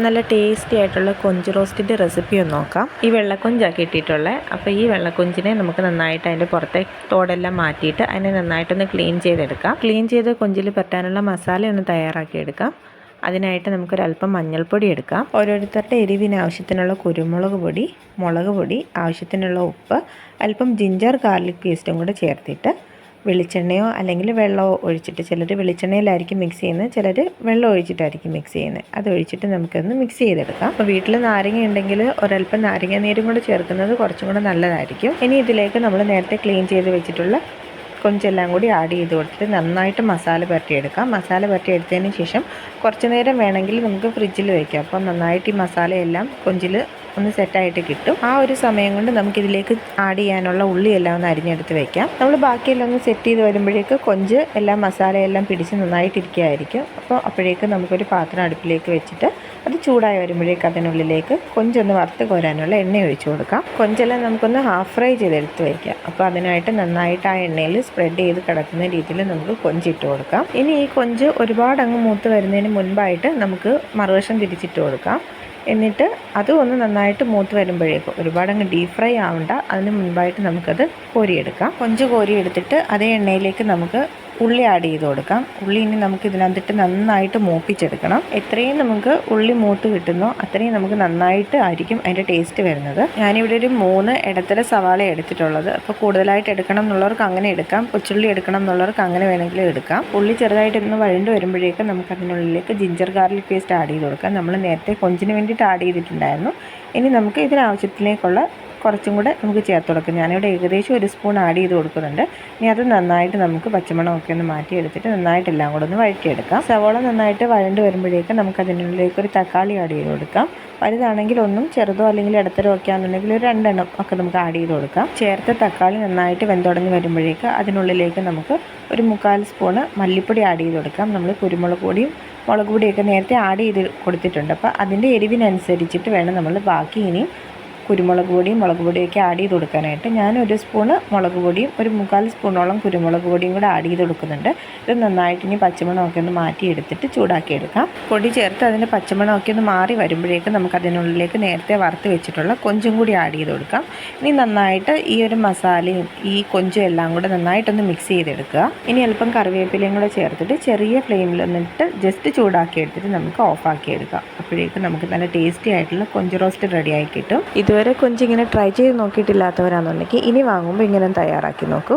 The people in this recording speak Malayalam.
നല്ല ടേസ്റ്റി ആയിട്ടുള്ള കൊഞ്ച് റോസ്റ്റിന്റെ റെസിപ്പി ഒന്ന് നോക്കാം. ഈ വെള്ളക്കൊഞ്ചാണ് കിട്ടിയിട്ടുള്ളത് അപ്പോൾ ഈ വെള്ളക്കൊഞ്ചിനെ നമുക്ക് നന്നായിട്ട് അതിന്റെ പുറത്തെ തോടെല്ലാം മാറ്റിയിട്ട് അതിനെ നന്നായിട്ടൊന്ന് ക്ലീൻ ചെയ്തെടുക്കാം. ക്ലീൻ ചെയ്ത് കൊഞ്ചിൽ പറ്റാനുള്ള മസാല ഒന്ന് തയ്യാറാക്കി എടുക്കാം. അതിനായിട്ട് നമുക്കൊരല്പം മഞ്ഞൾപ്പൊടി എടുക്കാം. ഓരോരുത്തരുടെ എരിവിന് ആവശ്യത്തിനുള്ള കുരുമുളക് പൊടി മുളക് പൊടി ആവശ്യത്തിനുള്ള ഉപ്പ് അല്പം ജിഞ്ചർ ഗാർലിക് പേസ്റ്റും കൂടെ ചേർത്തിട്ട് വെളിച്ചെണ്ണയോ അല്ലെങ്കിൽ വെള്ളമോ ഒഴിച്ചിട്ട് ചിലർ വെളിച്ചെണ്ണയിലായിരിക്കും മിക്സ് ചെയ്യുന്നത് ചിലർ വെള്ളം ഒഴിച്ചിട്ടായിരിക്കും മിക്സ് ചെയ്യുന്നത്. അത് ഒഴിച്ചിട്ട് നമുക്കൊന്ന് മിക്സ് ചെയ്തെടുക്കാം. അപ്പോൾ വീട്ടിൽ നാരങ്ങ ഉണ്ടെങ്കിൽ ഒരല്പം നാരങ്ങ നീരും കൂടെ ചേർക്കുന്നത് കുറച്ചും കൂടെ നല്ലതായിരിക്കും. ഇനി ഇതിലേക്ക് നമ്മൾ നേരത്തെ ക്ലീൻ ചെയ്ത് വെച്ചിട്ടുള്ള കൊഞ്ചെല്ലാം കൂടി ആഡ് ചെയ്ത് കൊടുത്തിട്ട് നന്നായിട്ട് മസാല പുരട്ടിയെടുക്കാം മസാല പുരട്ടിയെടുത്തതിന് ശേഷം കുറച്ച് നേരം വേണമെങ്കിൽ നമുക്ക് ഫ്രിഡ്ജിൽ വയ്ക്കാം അപ്പോൾ നന്നായിട്ട് ഈ മസാലയെല്ലാം കൊഞ്ചിൽ ഒന്ന് സെറ്റായിട്ട് കിട്ടും. ആ ഒരു സമയം കൊണ്ട് നമുക്കിതിലേക്ക് ആഡ് ചെയ്യാനുള്ള ഉള്ളിയെല്ലാം ഒന്ന് അരിഞ്ഞെടുത്ത് വെക്കാം. നമ്മൾ ബാക്കിയെല്ലാം ഒന്ന് സെറ്റ് ചെയ്ത് വരുമ്പോഴേക്ക് കൊഞ്ച് എല്ലാം മസാലയെല്ലാം പിടിച്ച് നന്നായിട്ടിരിക്കുകയായിരിക്കും അപ്പോൾ അപ്പോഴേക്ക് നമുക്കൊരു പാത്രം അടുപ്പിലേക്ക് വെച്ചിട്ട് അത് ചൂടായി വരുമ്പോഴേക്ക് അതിനുള്ളിലേക്ക് കൊഞ്ചൊന്ന് വറുത്ത് കോരാനുള്ള എണ്ണ ഒഴിച്ചു കൊടുക്കാം. കൊഞ്ചെല്ലാം നമുക്കൊന്ന് ഹാഫ് ഫ്രൈ ചെയ്തെടുത്ത് വയ്ക്കാം അപ്പോൾ അതിനായിട്ട് നന്നായിട്ട് ആ എണ്ണയിൽ സ്പ്രെഡ് ചെയ്ത് കിടക്കുന്ന രീതിയിൽ നമുക്ക് കൊഞ്ചിട്ട് കൊടുക്കാം. ഇനി ഈ കൊഞ്ച് ഒരുപാട് അങ്ങ് മൂത്ത് വരുന്നതിന് മുൻപായിട്ട് നമുക്ക് മറുവശം തിരിച്ചിട്ട് കൊടുക്കാം. എന്നിട്ട് അതും ഒന്ന് നന്നായിട്ട് മൂത്ത് വരുമ്പോഴേക്കും ഒരുപാട് അങ്ങ് ഡീപ് ഫ്രൈ ആവണ്ട. അതിന് മുൻപായിട്ട് നമുക്കത് കോരിയെടുക്കാം. കൊഞ്ച് കോരിയെടുത്തിട്ട് അതേ എണ്ണയിലേക്ക് നമുക്ക് ഉള്ളി ആഡ് ചെയ്ത് കൊടുക്കാം. ഉള്ളി ഇനി നമുക്ക് ഇതിനകത്തിട്ട് നന്നായിട്ട് മൂപ്പിച്ചെടുക്കണം. എത്രയും നമുക്ക് ഉള്ളി മൂത്ത് കിട്ടുന്നോ അത്രയും നമുക്ക് നന്നായിട്ട് ആയിരിക്കും അതിന്റെ ടേസ്റ്റ് വരുന്നത്. ഞാനിവിടെ ഒരു മൂന്ന് ഇടത്തര സവാള എടുത്തിട്ടുള്ളത്. അപ്പോൾ കൂടുതലായിട്ട് എടുക്കണം എന്നുള്ളവർക്ക് അങ്ങനെ എടുക്കാം. കൊച്ചുള്ളി എടുക്കണം എന്നുള്ളവർക്ക് അങ്ങനെ വേണമെങ്കിലും എടുക്കാം. ഉള്ളി ചെറുതായിട്ട് ഒന്ന് വഴണ്ട് വരുമ്പോഴേക്കും നമുക്ക് അതിനുള്ളിലേക്ക് ജിഞ്ചർ ഗാർലിക് പേസ്റ്റ് ആഡ് ചെയ്ത് കൊടുക്കാം. നമ്മൾ നേരത്തെ കൊഞ്ചിന് വേണ്ടിയിട്ട് ആഡ് ചെയ്തിട്ടുണ്ടായിരുന്നു. ഇനി നമുക്ക് ഇതിനാവശ്യത്തിലേക്കുള്ള കുറച്ചും കൂടെ നമുക്ക് ചേർത്ത് കൊടുക്കാം. ഞാനിവിടെ ഏകദേശം ഒരു സ്പൂൺ ആഡ് ചെയ്ത് കൊടുക്കുന്നുണ്ട്. ഇനി അത് നന്നായിട്ട് നമുക്ക് പച്ചമണമൊക്കെ ഒന്ന് മാറ്റിയെടുത്തിട്ട് നന്നായിട്ട് എല്ലാം കൂടെ ഒന്ന് വഴറ്റിയെടുക്കാം. സവോള നന്നായിട്ട് വഴണ്ട് വരുമ്പോഴേക്കും നമുക്ക് അതിനുള്ളിലേക്ക് ഒരു തക്കാളി ആഡ് ചെയ്ത് കൊടുക്കാം. വലുതാണെങ്കിൽ ഒന്നും ചെറുതോ അല്ലെങ്കിൽ ഇടത്തരോ ഒക്കെ ആണെന്നുണ്ടെങ്കിൽ ഒരു രണ്ടെണ്ണം ഒക്കെ നമുക്ക് ആഡ് ചെയ്ത് കൊടുക്കാം. ചേർത്ത തക്കാളി നന്നായിട്ട് വെന്തുടങ്ങി വരുമ്പോഴേക്ക് അതിനുള്ളിലേക്ക് നമുക്ക് ഒരു മുക്കാൽ സ്പൂണ് മല്ലിപ്പൊടി ആഡ് ചെയ്ത് കൊടുക്കാം. നമ്മൾ കുരുമുളക് പൊടിയും മുളക് പൊടിയൊക്കെ നേരത്തെ ആഡ് ചെയ്ത് കൊടുത്തിട്ടുണ്ട്. അപ്പോൾ അതിന്റെ എരിവിനനുസരിച്ചിട്ട് വേണം നമ്മൾ ബാക്കി ഇനിയും കുരുമുളക് പൊടിയും മുളക് പൊടിയൊക്കെ ആഡ് ചെയ്ത് കൊടുക്കാനായിട്ട് ഞാൻ ഒരു സ്പൂണ് മുളക് പൊടിയും ഒരു മുക്കാൽ സ്പൂണോളം കുരുമുളക് പൊടിയും കൂടെ ആഡ് ചെയ്ത് കൊടുക്കുന്നുണ്ട്. ഇത് നന്നായിട്ട് ഇനി പച്ചമണമൊക്കെ ഒന്ന് മാറ്റി എടുത്തിട്ട് ചൂടാക്കി എടുക്കാം പൊടി ചേർത്ത് അതിന്റെ പച്ചമണമൊക്കെ ഒന്ന് മാറി വരുമ്പോഴേക്കും നമുക്ക് അതിനുള്ളിലേക്ക് നേരത്തെ വറുത്ത് വെച്ചിട്ടുള്ള കൊഞ്ചും കൂടി ആഡ് ചെയ്ത് കൊടുക്കാം. ഇനി നന്നായിട്ട് ഈ ഒരു മസാലയും ഈ കൊഞ്ചും എല്ലാം കൂടെ നന്നായിട്ടൊന്ന് മിക്സ് ചെയ്തെടുക്കുക. ഇനി അല്പം കറിവേപ്പിലയും കൂടെ ചേർത്തിട്ട് ചെറിയ ഫ്ലെയിമിൽ ഒന്നിട്ട് ജസ്റ്റ് ചൂടാക്കി എടുത്തിട്ട് നമുക്ക് ഓഫാക്കി എടുക്കാം അപ്പോഴേക്കും നമുക്ക് നല്ല ടേസ്റ്റി ആയിട്ടുള്ള കൊഞ്ച് റോസ്റ്റ് റെഡിയായി കിട്ടും. ഇതുവരെ കൊഞ്ച് ഇങ്ങനെ ട്രൈ ചെയ്ത് നോക്കിയിട്ടില്ലാത്തവരാണെന്നുണ്ടെങ്കിൽ ഇനി വാങ്ങുമ്പോൾ ഇങ്ങനെ തയ്യാറാക്കി നോക്കൂ.